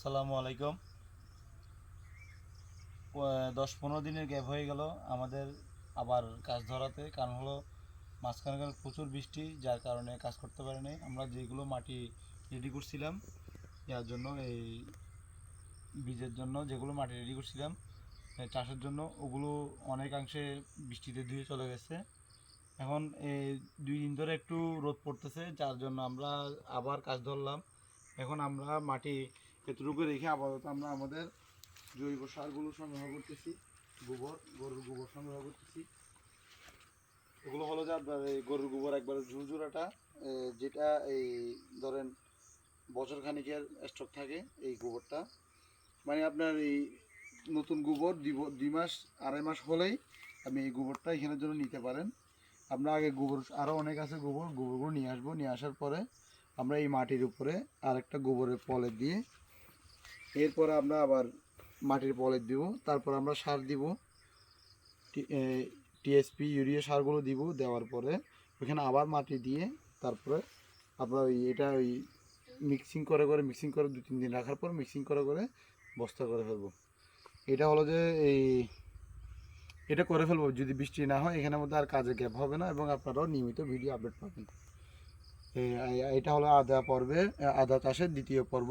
সালামু আলাইকুম। দশ পনেরো দিনের গ্যাপ হয়ে গেল আমাদের আবার কাজ ধরাতে। কারণ হলো মাঝখানে কাল প্রচুর বৃষ্টি, যার কারণে কাজ করতে পারিনি আমরা যেগুলো মাটি রেডি করছিলাম, যার জন্য এই বীজের জন্য যেগুলো মাটি রেডি করছিলাম চাষের জন্য ওগুলো অনেকাংশে বৃষ্টিতে ধুয়ে চলে গেছে। এখন এই দুই দিন ধরে একটু রোদ পড়তেছে, যার জন্য আমরা আবার কাজ ধরলাম। এখন আমরা মাটি এতটুকু রেখে আপাতত আমরা আমাদের জৈব সারগুলো সংগ্রহ করতেছি, গোবর, গরুর গোবর সংগ্রহ করতেছি। এগুলো হলো যে আপনার এই গরুর গোবর একবারে ঝুরঝুরাটা যেটা এই ধরেন বছর খানিকের স্টক থাকে এই গোবরটা। মানে আপনার এই নতুন গোবর দুই মাস, আড়াই মাস হলেই আপনি এই গোবরটা এখানের জন্য নিতে পারেন। আমরা আগে গোবর আরও অনেক আছে গোবর, গোবরগুলো নিয়ে আসব। নিয়ে আসার পরে আমরা এই মাটির উপরে আরেকটা গোবরের পলের দিয়ে এরপরে আমরা আবার মাটির পলের দিব, তারপর আমরা সার দিব। টিএসপি, ইউরিয়া সারগুলো দিব দেওয়ার পরে ওইখানে আবার মাটি দিয়ে তারপরে আপনার ওই এটা ওই মিক্সিং করে করে মিক্সিং করে দু, তিন দিন রাখার পর মিক্সিং করে করে বস্তা করে ফেলব। এটা হলো যে এই, এটা করে ফেলব যদি বৃষ্টি না হয়, এখানের মধ্যে আর কাজে গ্যাপ হবে না এবং আপনারাও নিয়মিত ভিডিও আপডেট পাবেন। এটা হলো আদা পর্বে আদা চাষের দ্বিতীয় পর্ব।